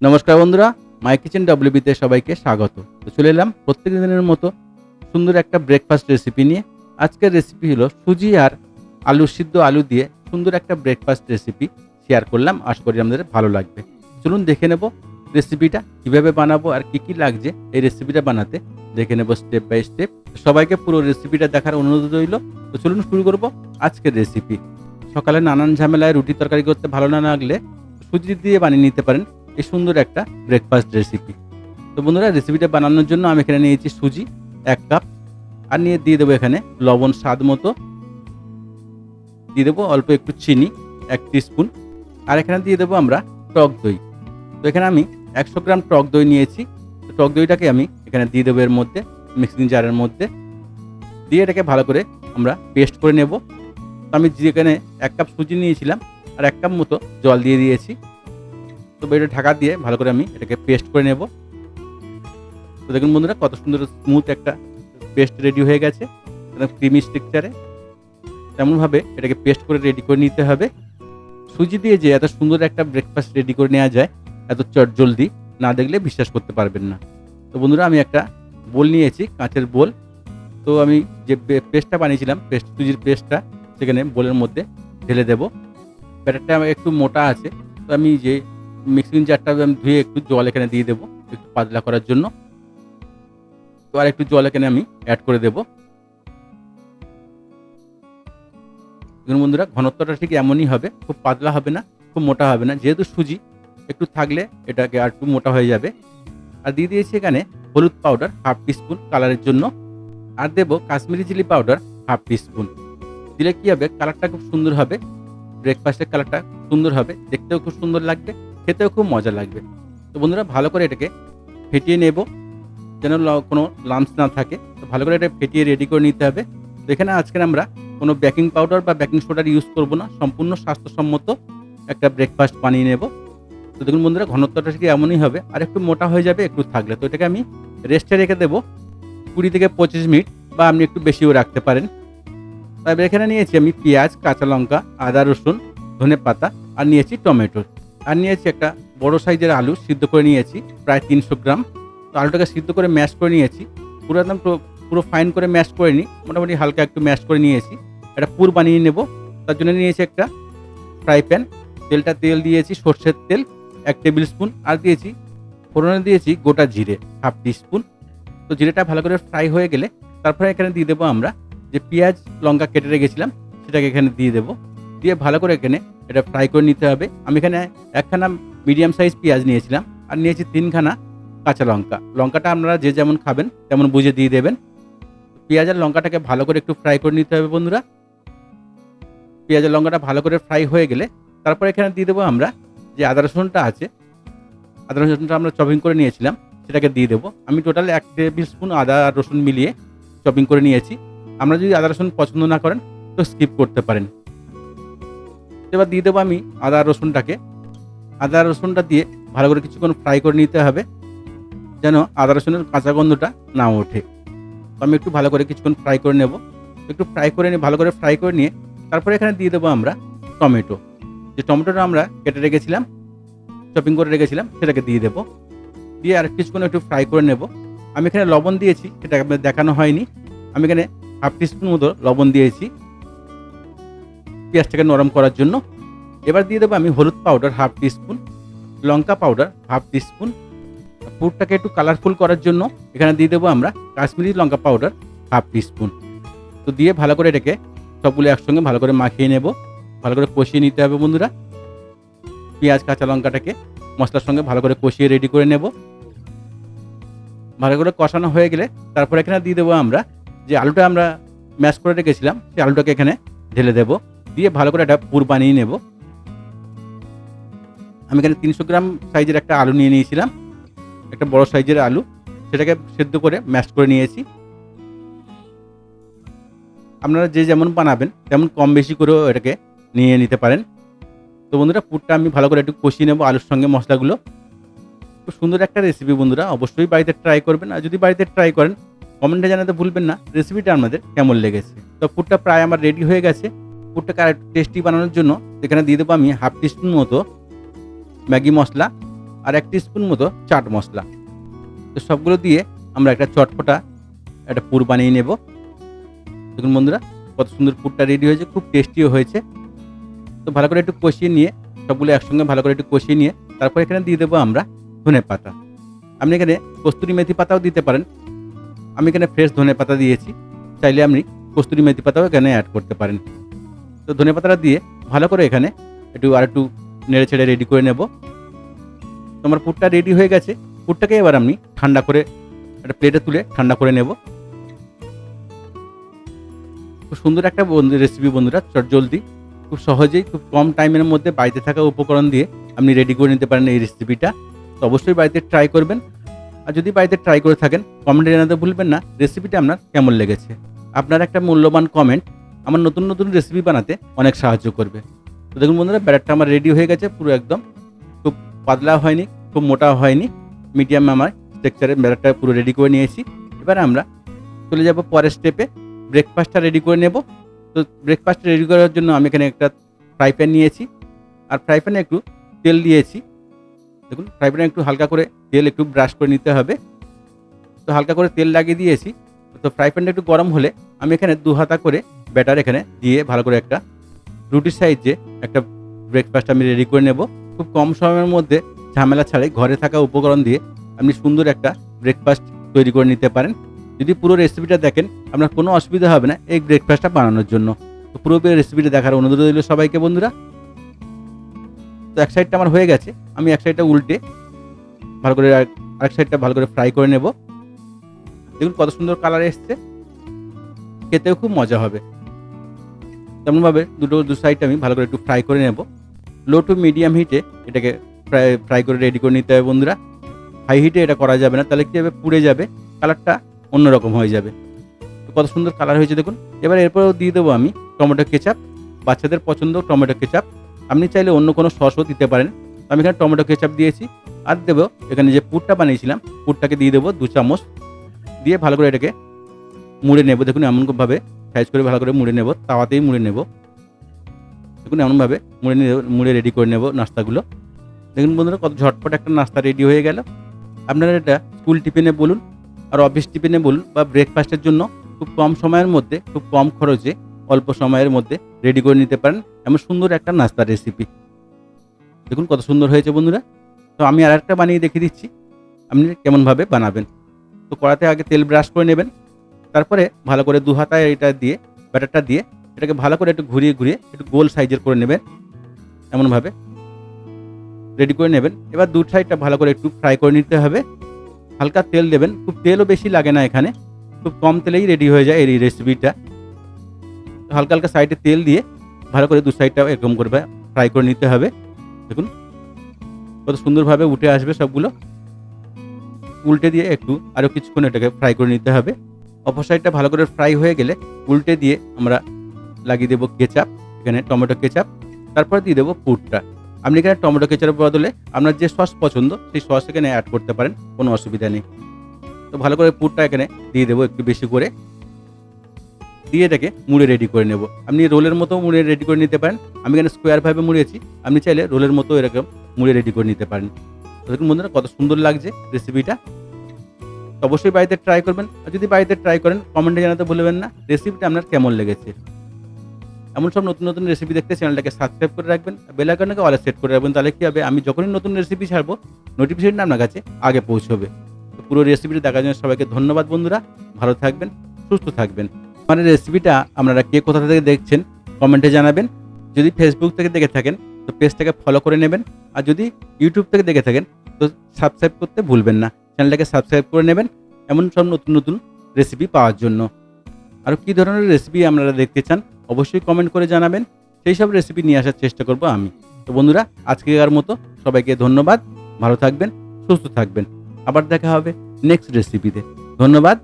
নমস্কার বন্ধুরা মাই কিচেন ডাব্লিউবিতে সবাইকে স্বাগত। তো চলে এলাম প্রত্যেক দিনের মতো সুন্দর একটা ব্রেকফাস্ট রেসিপি নিয়ে। আজকের রেসিপি হলো সুজি আর আলু, সিদ্ধ আলু দিয়ে সুন্দর একটা ব্রেকফাস্ট রেসিপি শেয়ার করলাম। আশা করি আমাদের ভালো লাগবে। চলুন দেখে নেব রেসিপিটা কীভাবে বানাবো আর কি কি লাগছে এই রেসিপিটা বানাতে। দেখে নেব স্টেপ বাই স্টেপ সবাইকে পুরো রেসিপিটা দেখার অনুরোধ রইল। তো চলুন শুরু করব আজকের রেসিপি সকালে নানান ঝামেলায় রুটি তরকারি করতে ভালো না লাগলে সুজি দিয়ে বানিয়ে নিতে পারেন। এই সুন্দর একটা ব্রেকফাস্ট রেসিপি তো বন্ধুরা রেসিপিটা বানানোর জন্য আমি এখানে নিয়েছি সুজি, এক কাপ আর নিয়ে দিয়ে দেবো এখানে লবণ স্বাদ মতো। দিয়ে দেবো অল্প একটু চিনি, এক স্পুন আর এখানে দিয়ে দেবো আমরা টক দই। তো এখানে আমি একশো গ্রাম টক দই নিয়েছি। তো টক দইটাকে আমি এখানে দিয়ে দেবো এর মধ্যে মিক্সিং জারের মধ্যে। দিয়ে এটাকে ভালো করে আমরা পেস্ট করে নেব। আমি যেখানে এক কাপ সুজি নিয়েছিলাম, আর এক কাপ মতো জল দিয়ে দিয়েছি। তো এটা ঢাকা দিয়ে ভালো করে আমি এটাকে পেস্ট করে নেব। তো দেখুন বন্ধুরা, কত সুন্দর স্মুথ একটা পেস্ট রেডি হয়ে গেছে ক্রিমি স্ট্রাকচারে তেমনভাবে এটাকে পেস্ট করে রেডি করে নিতে হবে। সুজি দিয়ে যে এত সুন্দর একটা ব্রেকফাস্ট রেডি করে নেওয়া যায়, এত চট জলদি না দেখলে বিশ্বাস করতে পারবেন না। তো বন্ধুরা, আমি একটা বোল নিয়েছি, কাঁচের বোল। তো আমি যে পেস্টটা বানিয়েছিলাম, পেস্ট, সুজির পেস্টটা, সেখানে বোলের মধ্যে ঢেলে দেবো। ব্যাটারটা একটু মোটা আছে, তো আমি যে মিক্সিং জারটা আমি ধুয়ে একটু জল এখানে দিয়ে দেবো, একটু পাতলা করার জন্য। তো আর একটু জল এখানে আমি অ্যাড করে দেবো। বন্ধুরা, ঘনত্বটা ঠিক এমনই হবে, খুব পাতলা হবে না, খুব মোটা হবে না, যেহেতু সুজি, একটু থাকলে এটাকে আর একটু মোটা হয়ে যাবে। আর দিয়ে দিয়েছি এখানে হলুদ পাউডার হাফ টিস্পুন কালারের জন্য। আর দেবো Kashmiri chilli powder half teaspoon দিলে কী হবে কালারটা খুব সুন্দর হবে ব্রেকফাস্টের কালারটা সুন্দর হবে, দেখতেও খুব সুন্দর লাগবে। খেতেও খুব মজা লাগবে। তো বন্ধুরা, ভালো করে এটাকে ফেটিয়ে নেব। যেন কোনো লাম্পস না থাকে। তো ভালো করে এটা ফেটিয়ে রেডি করে নিতে হবে। তো এখানে আজকে আমরা কোনো বেকিং পাউডার বা বেকিং সোডার ইউজ করব না। সম্পূর্ণ স্বাস্থ্যসম্মত একটা ব্রেকফাস্ট বানিয়ে নেব। তো দেখুন বন্ধুরা, ঘনত্বটা ঠিক এমনই হবে। আর একটু মোটা হয়ে যাবে, একটু থাকলে। তো এটাকে আমি রেস্টে রেখে দেবো। কুড়ি থেকে পঁচিশ মিনিট বা আপনি একটু বেশিও রাখতে পারেন। তারপরে এখানে নিয়েছি আমি পেঁয়াজ, কাঁচা লঙ্কা, আদা রসুন, ধনে পাতা আর নিয়েছি টমেটো। আর নিয়েছি একটা বড় সাইজের আলু সিদ্ধ করে নিয়েছি, প্রায় তিনশো গ্রাম। তো আলুটাকে সিদ্ধ করে ম্যাশ করে নিয়েছি। পুরো একদম পুরো- ফাইন করে ম্যাশ করে নিই। মোটামুটি হালকা একটু ম্যাশ করে নিয়েছি। একটা পুর বানিয়ে নেব। তার জন্য নিয়েছি একটা ফ্রাই প্যান। তেলটা তেল দিয়েছি, সর্ষের তেল, এক টেবিল স্পুন। আর দিয়েছি, ফোড়নে দিয়েছি গোটা জিরে, হাফ টি স্পুন তো জিরেটা ভালো করে ফ্রাই হয়ে গেলে তারপরে এখানে দিয়ে দেবো আমরা যে পেঁয়াজ, লঙ্কা কেটে রেখেছিলাম, সেটাকে এখানে দিয়ে দেবো। দিয়ে ভালো করে এখানে এটা ফ্রাই করে নিতে হবে। আমি এখানে একখানা মিডিয়াম সাইজ পেঁয়াজ নিয়েছিলাম, আর নিয়েছি তিনখানা কাঁচা লঙ্কা। লঙ্কাটা আপনারা যে যেমন খাবেন, তেমন বুঝে দিয়ে দেবেন। পেঁয়াজ আর লঙ্কাটাকে ভালো করে একটু ফ্রাই করে নিতে হবে বন্ধুরা। পেঁয়াজ আর লঙ্কাটা ভালো করে ফ্রাই হয়ে গেলে তারপর এখানে দিয়ে দেবো আমরা যে আদা রসুনটা আছে, আদা রসুনটা আমরা চপিং করে নিয়েছিলাম, সেটাকে দিয়ে দেবো। আমি টোটাল এক টেবিল স্পুন আদা আর রসুন মিলিয়ে চপিং করে নিয়েছি। আমরা যদি আদা রসুন পছন্দ না করেন, তো স্কিপ করতে পারেন। এবার দিয়ে দেবো আমি আদা রসুনটাকে। আদা রসুনটা দিয়ে ভালো করে কিছুক্ষণ ফ্রাই করে নিতে হবে, যেন আদা রসুনের কাঁচা গন্ধটা না ওঠে। তো আমি একটু ভালো করে কিছুক্ষণ ফ্রাই করে নেব। একটু ফ্রাই করে নিয়ে, ভালো করে ফ্রাই করে নিয়ে, তারপরে এখানে দিয়ে দেবো আমরা টমেটো। যে টমেটোটা আমরা কেটে রেখেছিলাম চপিং করে রেখেছিলাম, সেটাকে দিয়ে দেবো। দিয়ে আর কিছুক্ষণ একটু ফ্রাই করে নেব। আমি এখানে লবণ দিয়েছি, সেটা দেখানো হয়নি। আমি এখানে হাফ টিস্পুন মতো লবণ দিয়েছি। পেঁয়াজটাকে নরম করার জন্য। এবার দিয়ে দেবো আমি হলুদ পাউডার হাফ টিস্পুন লঙ্কা পাউডার হাফ টিস্পুন পুরটাকে একটু কালারফুল করার জন্য এখানে দিয়ে দেবো আমরা কাশ্মীরি লঙ্কা পাউডার হাফ টিস্পুন তো দিয়ে ভালো করে এটাকে সবগুলো একসঙ্গে ভালো করে মাখিয়ে নেব। ভালো করে কষিয়ে নিতে হবে বন্ধুরা। পেঁয়াজ, কাঁচা লঙ্কাটাকে মশলার সঙ্গে ভালো করে কষিয়ে রেডি করে নেব। ভালো করে কষানো হয়ে গেলে তারপর এখানে দিয়ে দেবো আমরা যে আলুটা আমরা ম্যাশ করে রেখেছিলাম, সেই আলুটাকে এখানে ঢেলে দেবো। দিয়ে ভালো করে একটা পুর বানিয়ে নেব। আমি এখানে তিনশো গ্রাম সাইজের একটা আলু নিয়ে নিয়েছিলাম। একটা বড় সাইজের আলু, সেটাকে সেদ্ধ করে ম্যাশ করে নিয়েছি। আপনারা যে যেমন বানাবেন, তেমন কম বেশি করেও এটাকে নিয়ে নিতে পারেন। তো বন্ধুরা, পুরটা আমি ভালো করে একটু কষিয়ে নেব আলুর সঙ্গে মশলাগুলো। খুব সুন্দর একটা রেসিপি বন্ধুরা, অবশ্যই বাড়িতে ট্রাই করবেন। আর যদি বাড়িতে ট্রাই করেন কমেন্টে জানাতে ভুলবেন না রেসিপিটা আপনাদের কেমন লেগেছে। তো পুরটা প্রায় আমার রেডি হয়ে গেছে। পুরটাকে একটু টেস্টি বানানোর জন্য এখানে দিয়ে দেবো আমি হাফ টিস্পুন মতো ম্যাগি মশলা আর এক স্পুন মতো চাট মশলা। তো সবগুলো দিয়ে আমরা একটা চটপটা, একটা পুর বানিয়ে নেব। দেখুন বন্ধুরা, কত সুন্দর পুরটা রেডি হয়েছে, খুব টেস্টিও হয়েছে। তো ভালো করে একটু কষিয়ে নিয়ে, সবগুলো একসঙ্গে ভালো করে একটু কষিয়ে নিয়ে, তারপর এখানে দিয়ে দেবো আমরা ধনে পাতা। আপনি এখানে কস্তুরি মেথি পাতাও দিতে পারেন। আমি এখানে ফ্রেশ ধনে পাতা দিয়েছি। চাইলে আপনি কস্তুরি মেথি পাতাও এখানে অ্যাড করতে পারেন। তো ধনে পাতাটা দিয়ে ভালো করে এখানে একটু আর একটু নেড়ে ছেড়ে রেডি করে নেব। তোমার পুরটা রেডি হয়ে গেছে। পুরটাকে এবার আমি ঠান্ডা করে একটা প্লেটে তুলে ঠান্ডা করে নেব। খুব সুন্দর একটা রেসিপি বন্ধুরা, চট জলদি। খুব সহজেই, খুব কম টাইমের মধ্যে বাড়িতে থাকা উপকরণ দিয়ে আপনি রেডি করে নিতে পারেন এই রেসিপিটা তো অবশ্যই বাড়িতে ট্রাই করবেন। আর যদি বাড়িতে ট্রাই করে থাকেন কমেন্টে জানাতে ভুলবেন না। রেসিপিটা আপনার কেমন লেগেছে? আপনার একটা মূল্যবান কমেন্ট আমার নতুন নতুন রেসিপি বানাতে অনেক সাহায্য করবে। তো দেখুন বন্ধুরা, ব্যাটারটা আমার রেডি হয়ে গেছে পুরো একদম। খুব পাতলা হয়নি, খুব মোটা হয়নি মিডিয়াম আমার টেক্সচারের ব্যাটারটা পুরো রেডি করে নিয়েছি। এবার আমরা চলে যাব পরের স্টেপে ব্রেকফাস্টটা রেডি করে নেব। তো ব্রেকফাস্ট রেডি করার জন্য আমি এখানে একটা ফ্রাই প্যান নিয়েছি। আর ফ্রাই প্যানে একটু তেল দিয়েছি। দেখুন ফ্রাই প্যানে একটু হালকা করে তেল একটু ব্রাশ করে নিতে হবে। তো হালকা করে তেল লাগিয়ে দিয়েছি। তো ফ্রাই প্যানটা একটু গরম হলে আমি এখানে দু হাতা করে ব্যাটার এখানে দিয়ে ভালো করে একটা রুটির সাইজে একটা ব্রেকফাস্ট আমি রেডি করে নেব। খুব কম সময়ের মধ্যে ঝামেলা ছাড়াই ঘরে থাকা উপকরণ দিয়ে আপনি সুন্দর একটা ব্রেকফাস্ট তৈরি করে নিতে পারেন। যদি পুরো রেসিপিটা দেখেন, আপনার কোনো অসুবিধা হবে না এই ব্রেকফাস্টটা বানানোর জন্য। তো পুরো রেসিপিটা দেখার অনুরোধ রইল সবাইকে বন্ধুরা। তো এক সাইডটা আমার হয়ে গেছে, আমি এক সাইডটা উল্টে ভালো করে আর- আরেক সাইডটা ভালো করে ফ্রাই করে নেব। দেখুন কত সুন্দর কালার এসছে, খেতেও খুব মজা হবে। তেমনভাবে দুটো দু সাইডটা আমি ভালো করে একটু ফ্রাই করে নেব। লো টু মিডিয়াম হিটে এটাকে ফ্রাই ফ্রাই করে রেডি করে নিতে হবে বন্ধুরা। হাই হিটে এটা করা যাবে না, তাহলে কী হবে? পুড়ে যাবে কালারটা অন্যরকম হয়ে যাবে। কত সুন্দর কালার হয়েছে দেখুন। এবার এরপরেও দিয়ে দেবো আমি টমেটো কেচাপ বাচ্চাদের পছন্দ টমেটো কেচাপ আপনি চাইলে অন্য কোনো সসও দিতে পারেন। আমি এখানে টমেটো কেচাপ দিয়েছি। আর দেবো এখানে যে পুরটা বানিয়েছিলাম, পুরটাকে দিয়ে দেবো দু চামচ। দিয়ে ভালো করে এটাকে মুড়ে নেব। দেখুন এমনভাবে সাইজ করে ভালো করে মুড়ে নেব, তাওয়াতেই মুড়ে নেব। দেখুন এমনভাবে মুড়ে মুড়ে রেডি করে নেব নাস্তাগুলো। দেখুন বন্ধুরা, কত ঝটপট একটা নাস্তা রেডি হয়ে গেল। আপনারা এটা স্কুল টিফিনে বলুন আর অফিস টিফিনে বলুন বা ব্রেকফাস্টের জন্য খুব কম সময়ের মধ্যে, খুব কম খরচে, অল্প সময়ের মধ্যে রেডি করে নিতে পারেন। এমন সুন্দর একটা নাস্তার রেসিপি দেখুন কত সুন্দর হয়েছে বন্ধুরা। তো আমি আর একটা বানিয়ে দেখিয়ে দিচ্ছি। আপনি কেমনভাবে বানাবেন। তো কড়াতে আগে তেল ব্রাশ করে নেবেন। তারপরে ভালো করে দু হাতায় এটা দিয়ে, ব্যাটারটা দিয়ে এটাকে ভালো করে একটু ঘুরিয়ে ঘুরিয়ে একটু গোল সাইজের করে নেবেন। এমনভাবে রেডি করে নেবেন। এবার দু সাইডটা ভালো করে একটু ফ্রাই করে নিতে হবে। হালকা তেল দেবেন। খুব তেলও বেশি লাগে না এখানে। খুব কম তেলেই রেডি হয়ে যায় এই রেসিপিটা হালকা হালকা সাইডে তেল দিয়ে ভালো করে দু সাইডটা এরকম করে ফ্রাই করে নিতে হবে। দেখুন কত সুন্দরভাবে উঠে আসবে সবগুলো। উল্টে দিয়ে একটু আরও কিছুক্ষণ এটাকে ফ্রাই করে নিতে হবে। অপর সাইডটা ভালো করে ফ্রাই হয়ে গেলে উল্টে দিয়ে আমরা লাগিয়ে দেবো কেচাপ এখানে টমেটো কেচাপ তারপর দিয়ে দেবো পুরটা আপনি এখানে টমেটো কেচাপের বদলে আপনার যে সস পছন্দ, সেই সস এখানে অ্যাড করতে পারেন, কোনো অসুবিধা নেই। তো ভালো করে পুরটা এখানে দিয়ে দেবো একটু বেশি করে। দিয়ে এটাকে মুড়ে রেডি করে নেব। আপনি রোলের মতো মুড়ে রেডি করে নিতে পারেন। আমি এখানে স্কোয়ারভাবে মুড়িয়েছি। আপনি চাইলে রোলের মতো এরকম মুড়ে রেডি করে নিতে পারেন। তো দেখুন বন্ধুরা, কত সুন্দর লাগছে রেসিপিটা অবশ্যই বাড়িতে ট্রাই করবেন। আর যদি বাড়িতে ট্রাই করেন কমেন্টে জানাতে ভুলবেন না। রেসিপিটা আপনার কেমন লেগেছে? এমন সব নতুন নতুন রেসিপি দেখতে চ্যানেলটাকে সাবস্ক্রাইব করে রাখবেন। বেল আইকনটাকে অলে সেট করে রাখবেন। তাহলে কী হবে? আমি যখনই নতুন রেসিপি ছাড়বো নোটিফিকেশনটা আপনার কাছে আগে পৌঁছবে। তো পুরো রেসিপিটা দেখার জন্য সবাইকে ধন্যবাদ বন্ধুরা। ভালো থাকবেন, সুস্থ থাকবেন। আমার রেসিপিটা আপনারা কে কোথা থেকে দেখছেন কমেন্টে জানাবেন। যদি ফেসবুক থেকে দেখে থাকেন, তো পেজটাকে ফলো করে নেবেন। আর যদি ইউটিউব থেকে দেখে থাকেন তো সাবস্ক্রাইব করতে ভুলবেন না। চ্যানেলটাকে সাবস্ক্রাইব করে নেবেন। এমন সব নতুন নতুন রেসিপি পাওয়ার জন্য। আরও কী ধরনের রেসিপি আপনারা দেখতে চান, অবশ্যই কমেন্ট করে জানাবেন। সেই সব রেসিপি নিয়ে আসার চেষ্টা করব আমি। তো বন্ধুরা, আজকেকার মতো সবাইকে ধন্যবাদ। ভালো থাকবেন, সুস্থ থাকবেন। আবার দেখা হবে নেক্সট রেসিপিতে ধন্যবাদ।